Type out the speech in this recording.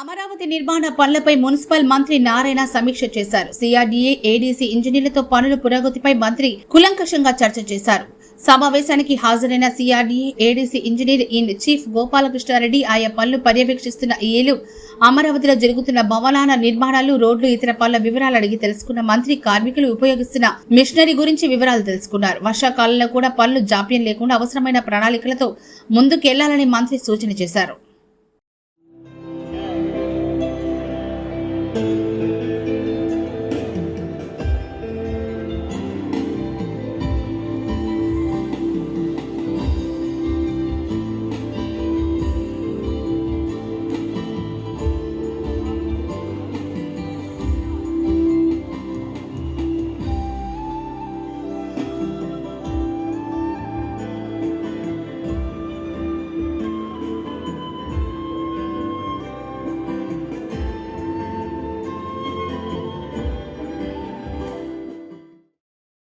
అమరావతి నిర్మాణ పనులపై మున్సిపల్ మంత్రి నారాయణ సమీక్ష చేశారు. సిఆర్డీఏ ఏడీసీ ఇంజనీర్లతో పనుల పురోగతిపై మంత్రి కులంకషంగా చర్చ చేశారు. సమావేశానికి హాజరైన CRDA ADC engineer in chief Gopalakrishna Reddy ఆయా పనులు పర్యవేక్షిస్తున్న ఏలు అమరావతిలో జరుగుతున్న భవనాల నిర్మాణాలు రోడ్లు ఇతర పనుల వివరాలు అడిగి తెలుసుకున్న మంత్రి కార్మికులు ఉపయోగిస్తున్న మిషనరీ గురించి వివరాలు తెలుసుకున్నారు. వర్షాకాలంలో కూడా పనులు జాప్యం లేకుండా అవసరమైన ప్రణాళికలతో ముందుకెళ్ళాలని మంత్రి సూచన చేశారు. Thank you.